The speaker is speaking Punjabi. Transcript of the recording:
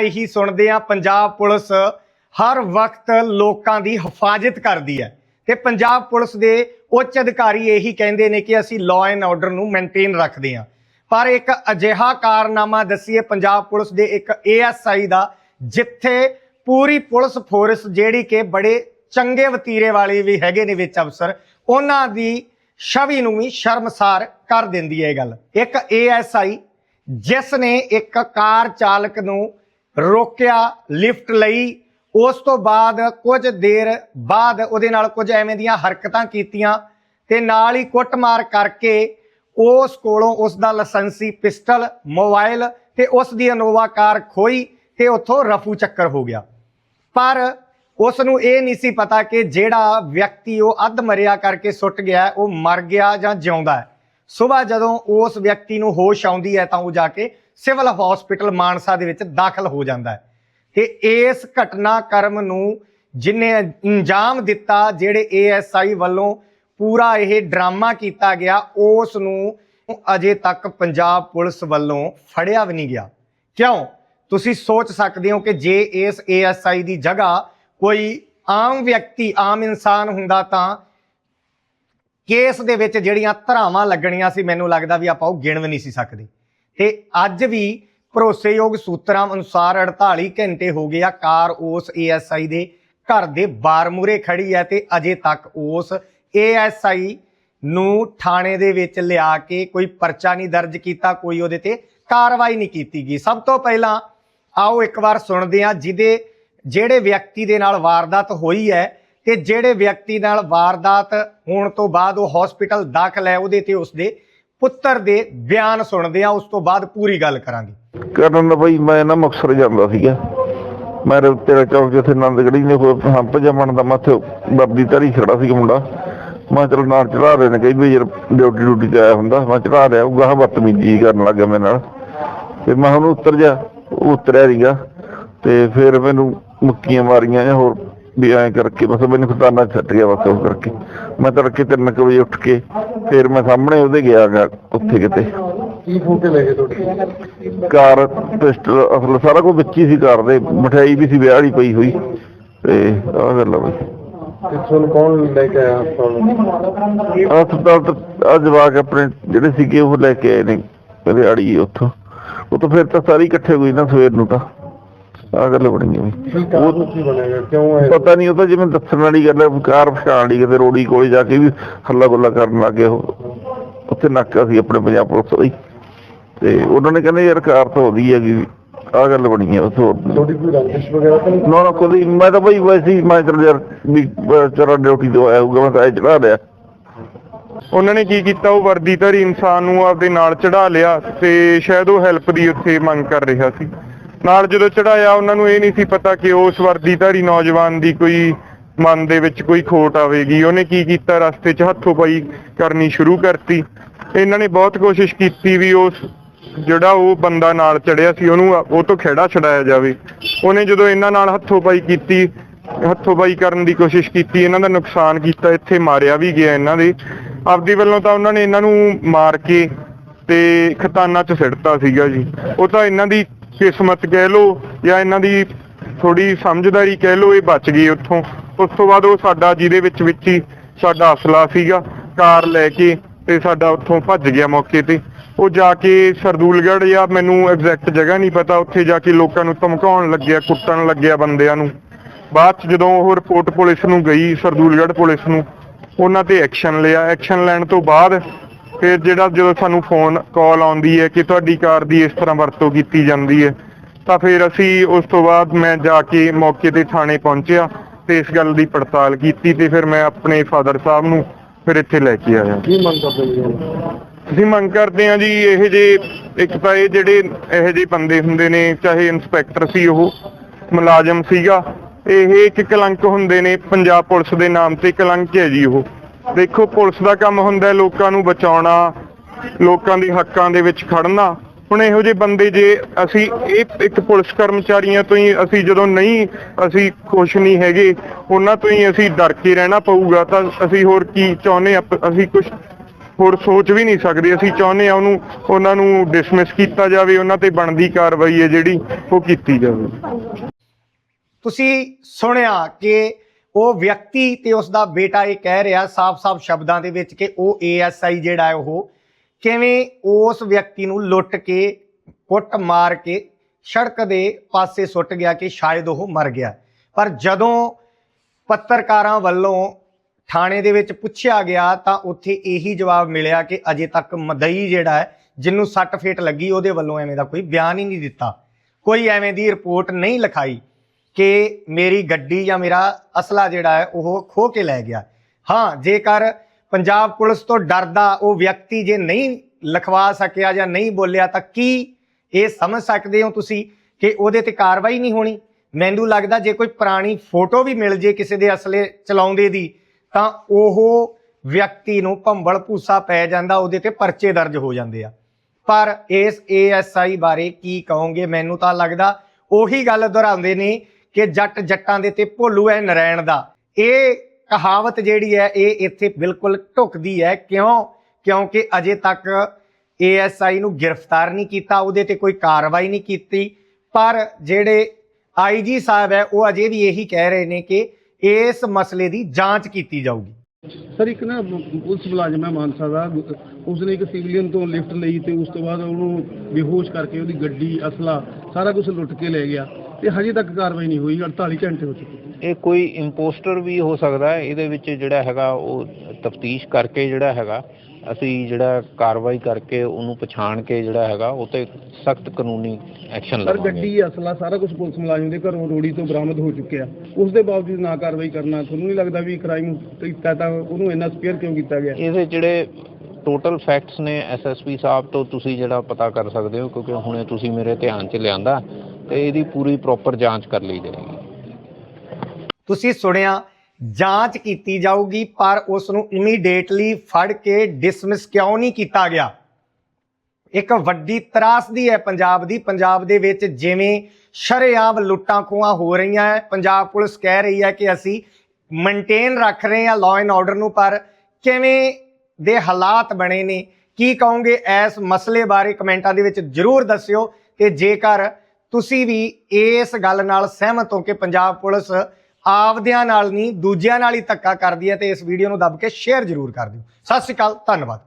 ਇਹੀ ਸੁਣਦੇ ਆ ਪੰਜਾਬ ਪੁਲਿਸ ਹਰ ਵਕਤ ਲੋਕਾਂ ਦੀ ਹਿਫਾਜ਼ਤ ਕਰਦੀ ਹੈ। ਤੇ ਪੰਜਾਬ ਪੁਲਿਸ ਦੇ ਉੱਚ ਅਧਿਕਾਰੀ ਇਹੀ ਕਹਿੰਦੇ ਨੇ ਕਿ ਅਸੀਂ ਲਾਅ ਐਂਡ ਆਰਡਰ ਨੂੰ ਮੇਨਟੇਨ ਰੱਖਦੇ ਹਾਂ। ਪਰ ਇੱਕ ਅਜਿਹਾ ਕਾਰਨਾਮਾ ਦਸੀਏ, ਪੰਜਾਬ ਪੁਲਿਸ ਦੇ ਇੱਕ ਏਐਸਆਈ ਦਾ, ਜਿੱਥੇ ਪੂਰੀ ਪੁਲਿਸ ਫੋਰਸ ਜਿਹੜੀ ਕਿ ਬੜੇ ਚੰਗੇ ਵਤੀਰੇ ਵਾਲੇ ਵੀ ਹੈਗੇ ਨੇ ਵਿੱਚ ਅਫਸਰ, ਉਹਨਾਂ ਦੀ ਛਵੀ ਨੂੰ ਵੀ ਸ਼ਰਮਸਾਰ ਕਰ ਦਿੰਦੀ ਹੈ ਇਹ ਗੱਲ। ਇੱਕ ਏਐਸਆਈ ਜਿਸ ਨੇ ਇੱਕ ਕਾਰ ਚਾਲਕ ਨੂੰ ਰੋਕਿਆ ਲਿਫਟ ਲਈ। ਉਸ ਤੋਂ ਬਾਅਦ ਕੁਝ ਦੇਰ ਬਾਅਦ ਉਹਦੇ ਨਾਲ ਕੁਝ ਐਵੇਂ ਦੀਆਂ ਹਰਕਤਾਂ ਕੀਤੀਆਂ ਤੇ ਨਾਲ ਹੀ ਕੁੱਟਮਾਰ ਕਰਕੇ ਉਸ ਕੋਲੋਂ ਉਸ ਦਾ ਲਾਇਸੈਂਸੀ ਪਿਸਟਲ, ਮੋਬਾਈਲ ਤੇ ਉਸ ਦੀ ਅਨੋਵਾ ਕਾਰ ਖੋਈ ਤੇ ਉੱਥੋਂ ਰਫੂ ਚੱਕਰ ਹੋ ਗਿਆ। ਪਰ ਉਸ ਨੂੰ ਇਹ ਨਹੀਂ ਸੀ ਪਤਾ ਕਿ ਜਿਹੜਾ ਵਿਅਕਤੀ ਉਹ ਅੱਧ ਮਰਿਆ ਕਰਕੇ ਸੁੱਟ ਗਿਆ, ਉਹ ਮਰ ਗਿਆ ਜਾਂ ਜਿਉਂਦਾ ਹੈ। ਸਵੇਰ ਜਦੋਂ ਉਸ ਵਿਅਕਤੀ ਨੂੰ ਹੋਸ਼ ਆਉਂਦੀ ਹੈ ਤਾਂ ਉਹ ਜਾ ਕੇ ਸਿਵਲ ਹਸਪੀਟਲ ਮਾਨਸਾ ਦੇ ਵਿੱਚ ਦਾਖਲ ਹੋ ਜਾਂਦਾ ਹੈ। ਤੇ ਇਸ ਘਟਨਾਕ੍ਰਮ ਨੂੰ ਜਿਨੇ ਅੰਜਾਮ ਦਿੱਤਾ, ਜਿਹੜੇ ਏਐਸਆਈ ਵੱਲੋਂ ਪੂਰਾ ਇਹ ਡਰਾਮਾ ਕੀਤਾ ਗਿਆ, ਉਸ ਨੂੰ ਅਜੇ ਤੱਕ ਪੰਜਾਬ ਪੁਲਿਸ ਵੱਲੋਂ ਫੜਿਆ ਵੀ ਨਹੀਂ ਗਿਆ। ਕਿਉਂ? ਤੁਸੀਂ ਸੋਚ ਸਕਦੇ ਹੋ ਕਿ ਜੇ ਇਸ ਏਐਸਆਈ ਦੀ ਜਗ੍ਹਾ ਕੋਈ ਆਮ ਵਿਅਕਤੀ, ਆਮ ਇਨਸਾਨ ਹੁੰਦਾ ਤਾਂ ਕੇਸ ਦੇ ਵਿੱਚ ਜਿਹੜੀਆਂ ਧਰਾਵਾਂ ਲੱਗਣੀਆਂ ਸੀ, ਮੈਨੂੰ ਲੱਗਦਾ ਵੀ ਆਪਾਂ ਉਹ ਗਿਣ ਵੀ ਨਹੀਂ ਸੀ ਸਕਦੇ। ਤੇ ਅੱਜ ਵੀ ਭਰੋਸੇਯੋਗ ਸੂਤਰਾਂ ਅਨੁਸਾਰ 48 ਘੰਟੇ ਹੋ ਗਏ ਆ, ਕਾਰ ਉਸ ਏਐਸਆਈ ਦੇ ਘਰ ਦੇ ਬਾਰ ਮੂਰੇ ਖੜੀ ਹੈ ਤੇ ਅਜੇ ਤੱਕ ਉਸ ਏਐਸਆਈ ਨੂੰ ਥਾਣੇ ਦੇ ਵਿੱਚ ਲਿਆ ਕੇ ਕੋਈ ਪਰਚਾ ਨਹੀਂ ਦਰਜ ਕੀਤਾ, ਕੋਈ ਉਹਦੇ ਤੇ ਕਾਰਵਾਈ ਨਹੀਂ ਕੀਤੀ ਗਈ। ਸਭ ਤੋਂ ਪਹਿਲਾਂ ਆਓ ਇੱਕ ਵਾਰ ਸੁਣਦੇ ਹਾਂ, ਜਿਹਦੇ ਜਿਹੜੇ ਵਿਅਕਤੀ ਦੇ ਨਾਲ ਵਾਰਦਾਤ ਹੋਈ ਹੈ ਤੇ ਜਿਹੜੇ ਵਿਅਕਤੀ ਨਾਲ ਵਾਰਦਾਤ ਹੋਣ ਤੋਂ ਬਾਅਦ ਉਹ ਹਸਪੀਟਲ ਦਾਖਲ ਹੈ, ਉਹਦੇ ਤੇ ਉਸਦੇ ਪੁੱਤਰ ਦੇ ਬਿਆਨ ਸੁਣਦੇ ਆ, ਉਸ ਤੋਂ ਬਾਅਦ ਪੂਰੀ ਗੱਲ ਕਰਾਂਗੇ। ਕਰਨ ਬਈ ਮੈਂ ਨਾ ਮੁਕਤਸਰ ਜਾਂਦਾ ਸੀਗਾ। ਮੈਂ ਤੇਰਾ ਚੌਕ ਜਿੱਥੇ ਨੰਦਗੜੀ ਨੇ ਕੋਈ ਹੰਪ ਜਮਣ ਦਾ ਮੱਥੇ ਵਰਦੀ ਧਰੀ ਖੜਾ ਸੀ ਮੁੰਡਾ। ਮੈਂ ਚਲ ਨਾਲ ਚੜਾ ਰਹੇ ਨੇ, ਕਈ ਵੀ ਯਾਰ ਡਿਊਟੀ ਡਿਊਟੀ ਤੇ ਆਇਆ ਹੁੰਦਾ। ਮੈਂ ਚੜਾ ਰਿਹਾ ਉਹ ਗਾਹ ਬਦਤਮੀਜ਼ੀ ਕਰਨ ਲੱਗਾ ਮੇਰੇ ਨਾਲ। ਤੇ ਮੈਂ ਉਹਨੂੰ ਉਤਰ ਜਾ ਉਤਰਿਆ ਨਹੀਂਗਾ ਤੇ ਫਿਰ ਮੈਨੂੰ ਮੁੱਕੀਆਂ ਮਾਰੀਆਂ ਜਾਂ ਹੋਰ ਵੀ ਐਂ ਕਰਕੇ ਬਸ ਮੈਨੂੰ ਖਤਾਨਾ ਛੱਡ ਗਿਆ ਬਸ ਉਹ ਕਰਕੇ। ਮੈਂ ਤੜਕੇ ਤਿੰਨ ਕੁ ਵਜੇ ਉੱਠ ਕੇ ਫਿਰ ਮੈਂ ਸਾਹਮਣੇ ਉਹਦੇ ਗਿਆ ਗਾ ਉੱਥੇ ਕਿਤੇ। ਕੀ ਤੇ ਲੈ ਗਏ ਤੁਹਾਡੇ? ਕਾਰ ਪਿਸਟਲ ਅਸਲ ਸਾਰਾ ਕੁਝ ਵਿੱਚ ਹੀ ਸੀ ਕਾਰ ਦੇ ਮਠਿਆਈ ਵੀ ਸੀ ਵਿਆਹ ਵਾਲੀ ਪਈ ਹੋਈ। ਤੇ ਆਹ ਗੱਲ ਆ ਬਈ। ਤੁਹਾਨੂੰ ਕੌਣ ਲੈ ਕੇ ਆਇਆ ਹਸਪਤਾਲ ਹਸਪਤਾਲ ਤੋਂ ਆ ਜਵਾਕ ਆਪਣੇ ਜਿਹੜੇ ਸੀਗੇ ਉਹ ਲੈ ਕੇ ਆਏ ਨੇ ਰਿਆੜੀ ਉੱਥੋਂ। ਉਹ ਤਾਂ ਫਿਰ ਤਾਂ ਸਾਰੇ ਇਕੱਠੇ ਹੋਈ ਨਾ ਸਵੇਰ ਨੂੰ ਤਾਂ। ਆਹ ਗੱਲ ਬਣੀ ਹੈ ਕਾਰਨ ਕੀ ਬਣੇਗਾ ਕਿਉਂ ਹੈ ਪਤਾ ਨਹੀਂ ਉਹ ਤਾਂ ਜਿਵੇਂ ਦੱਸਣ ਵਾਲੀ ਗੱਲ ਹੈ ਕਾਰ ਪਛਾਣ ਲਈ ਕਿਤੇ ਰੋੜੀ ਕੋਲੇ ਜਾ ਕੇ ਵੀ ਹੱਲਾ ਗੁੱਲਾ ਕਰਨ ਲੱਗੇ ਉਹ। ਉੱਥੇ ਨਾਕਾ ਸੀ ਆਪਣੇ ਪੰਜਾਬ ਪੁਲਿਸ ਦਾ ਹੀ। ਤੇ ਉਹਨਾਂ ਨੇ ਕਹਿੰਦੇ ਯਾਰ ਕਾਰ ਤਾਂ ਉਹਦੀ ਹੈਗੀ ਆਹ ਗੱਲ ਬਣੀ ਹੈ ਉਸ ਹੋਰ। ਤੁਹਾਡੀ ਕੋਈ ਰੰਜਿਸ਼ ਵਗੈਰਾ ਤਾਂ ਨਹੀਂ? ਨਾ ਨਾ ਕਦੀ ਮੈਂ ਤਾਂ ਬਈ ਵੈਸੇ ਹੀ ਮੈਂ ਚਲ ਯਾਰ ਵੀ ਚਰਾ ਡਿਊਟੀ ਤੋਂ ਆਇਆ ਹੋਊਗਾ ਮੈਂ ਤਾਂ ਐ ਚੜਾ ਲਿਆ। ਉਹਨਾਂ ਨੇ ਕੀ ਕੀਤਾ ਉਹ ਵਰਦੀਧਾਰੀ ਇਨਸਾਨ ਨੂੰ ਆਪਦੇ ਨਾਲ ਚੜਾ ਲਿਆ ਤੇ ਸ਼ਾਇਦ ਉਹ ਹੈਲਪ ਦੀ ਉੱਥੇ ਮੰਗ ਕਰ ਰਿਹਾ ਸੀ। ਨਾਲ ਜਦੋਂ ਚੜਾਇਆ, ਉਹਨਾਂ ਨੂੰ ਇਹ ਨਹੀਂ ਸੀ ਪਤਾ ਕਿ ਉਸ ਵਰਦੀਧਾਰੀ ਨੌਜਵਾਨ ਦੀ ਕੋਈ ਮਨ ਦੇ ਵਿੱਚ ਕੋਈ ਖੋਟ ਆਵੇਗੀ। ਉਹਨੇ ਕੀ ਕੀਤਾ? ਰਸਤੇ 'ਚ ਹੱਥੋਂ ਪਾਈ ਕਰਨੀ ਸ਼ੁਰੂ ਕਰਤੀ। ਇਹਨਾਂ ਨੇ ਬਹੁਤ ਕੋਸ਼ਿਸ਼ ਕੀਤੀ ਵੀ ਉਸ ਜਿਹੜਾ ਉਹ ਬੰਦਾ ਨਾਲ ਚੜਿਆ ਸੀ, ਉਹਨੂੰ ਉਹ ਤੋਂ ਖਿਹੜਾ ਛਡਾਇਆ ਜਾਵੇ। ਉਹਨੇ ਜਦੋਂ ਇਹਨਾਂ ਨਾਲ ਹੱਥੋਂ ਪਾਈ ਕੀਤੀ, ਹੱਥੋਂ ਪਾਈ ਕਰਨ ਦੀ ਕੋਸ਼ਿਸ਼ ਕੀਤੀ, ਇਹਨਾਂ ਦਾ ਨੁਕਸਾਨ ਕੀਤਾ, ਇੱਥੇ ਮਾਰਿਆ ਵੀ ਗਿਆ ਇਹਨਾਂ ਦੇ। ਆਪਦੀ ਵੱਲੋਂ ਤਾਂ ਉਹਨਾਂ ਨੇ ਇਹਨਾਂ ਨੂੰ ਮਾਰ ਕੇ ਤੇ ਖਤਾਨਾ 'ਚ ਸਿੱਟਤਾ ਸੀਗਾ ਜੀ। ਉਹ ਤਾਂ ਇਹਨਾਂ ਦੀ ਕਿਸਮਤ ਕਹਿ ਲੋ ਜਾਂ ਇਹਨਾਂ ਦੀ ਥੋੜੀ ਸਮਝਦਾਰੀ ਕਹਿ ਲੋ ਇਹ ਬਚ ਗਏ ਉੱਥੋਂ। ਉਸ ਤੋਂ ਬਾਅਦ ਉਹ ਸਾਡਾ, ਜਿਹਦੇ ਵਿੱਚ ਵਿੱਚ ਹੀ ਸਾਡਾ ਅਸਲਾ ਸੀਗਾ, ਕਾਰ ਲੈ ਕੇ ਤੇ ਸਾਡਾ ਉੱਥੋਂ ਭੱਜ ਗਿਆ ਮੌਕੇ ਤੇ। ਉਹ ਜਾ ਕੇ ਸਰਦੂਲਗੜ੍ਹ ਜਾਂ ਮੈਨੂੰ ਐਗਜ਼ੈਕਟ ਜਗ੍ਹਾ ਨਹੀਂ ਪਤਾ, ਉੱਥੇ ਜਾ ਕੇ ਲੋਕਾਂ ਨੂੰ ਧਮਕਾਉਣ ਲੱਗਿਆ, ਕੁੱਟਣ ਲੱਗਿਆ ਬੰਦਿਆਂ ਨੂੰ। ਬਾਅਦ ਚ ਜਦੋਂ ਉਹ ਰਿਪੋਰਟ ਪੁਲਿਸ ਨੂੰ ਗਈ, ਸਰਦੂਲਗੜ੍ਹ ਪੁਲਿਸ ਨੂੰ, ਉਹਨਾਂ ਤੇ ਐਕਸ਼ਨ ਲਿਆ। ਐਕਸ਼ਨ ਲੈਣ ਤੋਂ ਬਾਅਦ ਫਿਰ ਜਿਹੜਾ ਜਦੋਂ ਸਾਨੂੰ ਫੋਨ ਕਾਲ ਆਉਂਦੀ ਹੈ ਕਿ ਤੁਹਾਡੀ ਕਾਰ ਦੀ ਇਸ ਤਰ੍ਹਾਂ ਵਰਤੋਂ ਕੀਤੀ ਜਾਂਦੀ ਹੈ ਤਾਂ ਫਿਰ ਅਸੀਂ ਉਸ ਤੋਂ ਬਾਅਦ ਮੈਂ ਜਾ ਕੇ ਮੌਕੇ ਤੇ ਥਾਣੇ ਪਹੁੰਚਿਆ ਤੇ ਇਸ ਗੱਲ ਦੀ ਪੜਤਾਲ ਕੀਤੀ ਤੇ ਫਿਰ ਮੈਂ ਆਪਣੇ ਫਾਦਰ ਸਾਹਿਬ ਨੂੰ ਫਿਰ ਇੱਥੇ ਲੈ ਕੇ ਆਇਆ ਕੀ ਮੰਗ ਕਰਦੇ ਹੁਣ? ਅਸੀਂ ਮੰਗ ਕਰਦੇ ਹਾਂ ਜੀ ਇਹ ਜੇ ਇੱਕ ਤਾਂ ਇਹ ਜਿਹੜੇ ਇਹੋ ਜਿਹੇ ਬੰਦੇ ਹੁੰਦੇ ਨੇ ਚਾਹੇ ਇੰਸਪੈਕਟਰ ਸੀ ਉਹ ਮੁਲਾਜ਼ਮ ਸੀਗਾ ਇਹ ਇੱਕ ਕਲੰਕ ਹੁੰਦੇ ਨੇ ਪੰਜਾਬ ਪੁਲਿਸ ਦੇ ਨਾਮ ਤੇ ਕਲੰਕ ਹੈ ਜੀ ਉਹ ਦੇਖੋ, ਪੁਲਿਸ ਦਾ ਕੰਮ ਹੁੰਦਾ ਲੋਕਾਂ ਨੂੰ ਬਚਾਉਣਾ, ਲੋਕਾਂ ਦੇ ਹੱਕਾਂ ਦੇ ਵਿੱਚ ਖੜਨਾ। ਹੁਣ ਇਹੋ ਜਿਹੇ ਬੰਦੇ ਜੇ ਅਸੀਂ ਇਹ ਇੱਕ ਪੁਲਿਸ ਕਰਮਚਾਰੀਆਂ ਤੋਂ ਹੀ ਅਸੀਂ ਜਦੋਂ ਨਹੀਂ ਅਸੀਂ ਖੁਸ਼ ਨਹੀਂ ਹੈਗੇ, ਉਹਨਾਂ ਤੋਂ ਹੀ ਅਸੀਂ ਡਰ ਕੇ ਰਹਿਣਾ ਪਊਗਾ। ਤਾਂ ਅਸੀਂ ਹੋਰ ਕੀ ਚਾਹੁੰਦੇ ਹਾਂ? ਅਸੀਂ ਕੁਝ ਹੋਰ ਸੋਚ ਵੀ ਨਹੀਂ ਸਕਦੇ। ਅਸੀਂ ਚਾਹੁੰਦੇ ਆ ਉਹਨੂੰ ਉਹਨਾਂ ਨੂੰ ਡਿਸਮਿਸ ਕੀਤਾ ਜਾਵੇ। ਉਹਨਾਂ ਤੇ ਬਣਦੀ ਕਾਰਵਾਈ ਹੈ ਜਿਹੜੀ ਉਹ ਕੀਤੀ ਜਾਵੇ। ਤੁਸੀਂ ਸੁਣਿਆ ਕਿ ਉਹ ਵਿਅਕਤੀ ਤੇ ਉਸ ਦਾ ਬੇਟਾ ਇਹ ਕਹਿ ਰਿਹਾ ਸਾਫ਼-ਸਾਫ਼ ਸ਼ਬਦਾਂ ਦੇ ਵਿੱਚ ਕਿ ਉਹ ਏਐਸਆਈ ਜਿਹੜਾ ਉਹ ਕਿਵੇਂ ਉਸ ਵਿਅਕਤੀ ਨੂੰ ਲੁੱਟ ਕੇ, ਕੁੱਟ ਮਾਰ ਕੇ ਸੜਕ ਦੇ ਪਾਸੇ ਸੁੱਟ ਗਿਆ ਕਿ ਸ਼ਾਇਦ ਉਹ ਮਰ ਗਿਆ। ਪਰ ਜਦੋਂ ਪੱਤਰਕਾਰਾਂ ਵੱਲੋਂ ਥਾਣੇ ਦੇ ਵਿੱਚ ਪੁੱਛਿਆ ਗਿਆ ਤਾਂ ਉੱਥੇ ਇਹੀ ਜਵਾਬ ਮਿਲਿਆ ਕਿ ਅਜੇ ਤੱਕ ਮਦਈ ਜਿਹੜਾ ਹੈ, ਜਿਹਨੂੰ ਸੱਟ ਫੇਟ ਲੱਗੀ ਉਹਦੇ ਵੱਲੋਂ ਐਵੇਂ ਦਾ ਕੋਈ ਬਿਆਨ ਹੀ ਨਹੀਂ ਦਿੱਤਾ। ਕੋਈ ਐਵੇਂ ਦੀ ਰਿਪੋਰਟ ਨਹੀਂ ਲਿਖਾਈ। ਕਿ ਮੇਰੀ ਗੱਡੀ ਜਾਂ ਮੇਰਾ ਅਸਲਾ ਜਿਹੜਾ ਹੈ, ਉਹ ਖੋ ਕੇ ਲੈ ਗਿਆ। ਹਾਂ, ਜੇਕਰ ਪੰਜਾਬ ਪੁਲਿਸ ਤੋਂ ਡਰਦਾ ਉਹ ਵਿਅਕਤੀ ਜੇ ਨਹੀਂ ਲਿਖਵਾ ਸਕਿਆ ਜਾਂ ਨਹੀਂ ਬੋਲਿਆ, ਤਾਂ ਕੀ ਇਹ ਸਮਝ ਸਕਦੇ ਹੋ ਤੁਸੀਂ ਕਿ ਉਹਦੇ ਤੇ ਕਾਰਵਾਈ ਨਹੀਂ ਹੋਣੀ? ਮੈਨੂੰ ਲੱਗਦਾ ਜੇ ਕੋਈ ਪੁਰਾਣੀ ਫੋਟੋ ਵੀ ਮਿਲ ਜੇ ਕਿਸੇ ਦੇ ਅਸਲੇ ਚਲਾਉਂਦੇ ਦੀ, ਤਾਂ ਉਹ ਵਿਅਕਤੀ ਨੂੰ ਭੰਬਲ ਭੂਸਾ ਪੈ ਜਾਂਦਾ, ਉਹਦੇ ਤੇ ਪਰਚੇ ਦਰਜ ਹੋ ਜਾਂਦੇ ਆ। ਪਰ ਇਸ ਏਐਸਆਈ ਬਾਰੇ ਕੀ ਕਹੋਗੇ? ਮੈਨੂੰ ਤਾਂ ਲੱਗਦਾ ਉਹੀ ਗੱਲ ਦੁਹਰਾਉਂਦੇ ਨੇ ਕਿ ਜੱਟ ਜੱਟਾਂ ਦੇ ਤੇ ਭੋਲੂ ਹੈ ਨਰੈਣ ਦਾ। ਇਹ ਕਹਾਵਤ ਜਿਹੜੀ ਹੈ, ਇਹ ਇੱਥੇ ਬਿਲਕੁਲ ਢੁਕਦੀ ਹੈ। ਕਿਉਂ? ਕਿਉਂਕਿ ਅਜੇ ਤੱਕ ਏਐਸਆਈ ਨੂੰ ਗ੍ਰਿਫਤਾਰ ਨਹੀਂ ਕੀਤਾ, ਉਹਦੇ ਤੇ ਕੋਈ ਕਾਰਵਾਈ ਨਹੀਂ ਕੀਤੀ। ਪਰ ਜਿਹੜੇ ਆਈਜੀ ਸਾਹਿਬ ਹੈ, ਉਹ ਅਜੇ ਵੀ ਇਹੀ ਕਹਿ ਰਹੇ ਨੇ ਕਿ ਇਸ ਮਸਲੇ ਦੀ ਜਾਂਚ ਕੀਤੀ ਜਾਊਗੀ। ਸਰ, ਇੱਕ ਨਾ ਪੁਲਿਸ ਮੁਲਾਜ਼ਮ ਹੈ ਮਾਨਸਾ ਦਾ। ਉਸਨੇ ਇੱਕ ਸਿਵਲੀਅਨ ਤੋਂ ਲਿਫਟ ਲਈ ਤੇ ਉਸ ਤੋਂ ਬਾਅਦ ਉਹਨੂੰ ਬੇਹੋਸ਼ ਕਰਕੇ ਉਹਦੀ ਗੱਡੀ, ਅਸਲਾ ਸਾਰਾ ਕੁਝ ਲੁੱਟ ਕੇ ਲੈ ਗਿਆ। ਤੇ ਹਜੇ ਤੱਕ ਕਾਰਵਾਈ ਨਹੀਂ ਹੋਈ 48 ਘੰਟੇ ਹੋ ਚੁੱਕੇ ਇਹ ਕੋਈ ਇੰਪੋਸਟਰ ਵੀ ਹੋ ਸਕਦਾ ਹੈ ਇਹਦੇ ਵਿੱਚ ਜਿਹੜਾ ਹੈਗਾ ਉਹ ਤਫਤੀਸ਼ ਕਰਕੇ ਜਿਹੜਾ ਹੈਗਾ ਅਸੀਂ ਜਿਹੜਾ ਕਾਰਵਾਈ ਕਰਕੇ ਉਹਨੂੰ ਪਛਾਣ ਕੇ ਜਿਹੜਾ ਹੈਗਾ ਉਹ ਤੇ ਸਖਤ ਕਾਨੂੰਨੀ ਐਕਸ਼ਨ ਲਵਾਂਗੇ। ਗੱਡੀ ਅਸਲਾ ਸਾਰਾ ਕੁਝ ਪੁਲਿਸ ਮੁਲਾਜ਼ਮ ਦੇ ਘਰੋਂ ਰੋੜੀ ਤੋਂ ਬਰਾਮਦ ਹੋ ਚੁੱਕਿਆ। ਉਸ ਦੇ ਬਾਵਜੂਦ ਨਾ ਕਾਰਵਾਈ ਕਰਨਾ ਤੁਹਾਨੂੰ ਨਹੀਂ ਲੱਗਦਾ ਵੀ ਕ੍ਰਾਈਮ ਕੀਤਾ ਤਾਂ ਉਹਨੂੰ ਇੰਨਾ ਸਪੇਅਰ ਕਿਉਂ ਕੀਤਾ ਗਿਆ? ਇਹਦੇ ਜਿਹੜੇ ਟੋਟਲ ਫੈਕਟਸ ਨੇ ਐਸਐਸਪੀ ਸਾਹਿਬ ਤੋਂ ਤੁਸੀਂ ਜਿਹੜਾ ਪਤਾ ਕਰ ਸਕਦੇ ਹੋ ਕਿਉਂਕਿ ਹੁਣੇ ਤੁਸੀਂ ਮੇਰੇ ਧਿਆਨ 'ਚ ਲਿਆਂਦਾ ਤੇ ਇਹਦੀ ਪੂਰੀ ਪ੍ਰੋਪਰ ਜਾਂਚ ਕਰ ਲਈ ਜਾਏਗੀ। ਤੁਸੀਂ ਸੁਣਿਆ, ਜਾਂਚ ਕੀਤੀ ਜਾਊਗੀ, ਪਰ ਉਸ ਨੂੰ ਇਮੀਡੀਏਟਲੀ ਫੜ ਕੇ ਡਿਸਮਿਸ ਕਿਉਂ ਨਹੀਂ ਕੀਤਾ ਗਿਆ? ਇੱਕ ਵੱਡੀ ਤਰਾਸਦੀ ਹੈ ਪੰਜਾਬ ਦੀ। ਪੰਜਾਬ ਦੇ ਵਿੱਚ ਜਿਵੇਂ ਸ਼ਰੇਆਮ ਲੁੱਟਾਂ ਖੋਹਾਂ ਹੋ ਰਹੀਆਂ ਹੈ, ਪੰਜਾਬ ਪੁਲਿਸ ਕਹਿ ਰਹੀ ਹੈ ਕਿ ਅਸੀਂ ਮੇਨਟੇਨ ਰੱਖ ਰਹੇ ਹਾਂ ਲਾਅ ਐਂਡ ਆਰਡਰ ਨੂੰ, ਪਰ ਕਿਵੇਂ ਦੇ ਹਾਲਾਤ ਬਣੇ ਨੇ? ਕੀ ਕਹੋਗੇ? ਇਸ ਮਸਲੇ ਬਾਰੇ ਕਮੈਂਟਾਂ ਦੇ ਵਿੱਚ ਜਰੂਰ ਦੱਸਿਓ, ਤੇ ਜੇਕਰ ਤੁਸੀਂ ਵੀ ਇਸ ਗੱਲ ਨਾਲ ਸਹਿਮਤ ਹੋ ਕਿ ਪੰਜਾਬ ਪੁਲਿਸ ਆਪਦਿਆਂ ਨਾਲ ਨਹੀਂ, ਦੂਜਿਆਂ ਨਾਲ ਹੀ ਧੱਕਾ ਕਰਦੀ ਹੈ ਤੇ ਇਸ ਵੀਡੀਓ ਨੂੰ ਦੱਬ ਕੇ ਸ਼ੇਅਰ ਜਰੂਰ ਕਰ ਦਿਓ। ਸਤਿ ਸ਼੍ਰੀ ਅਕਾਲ, ਧੰਨਵਾਦ।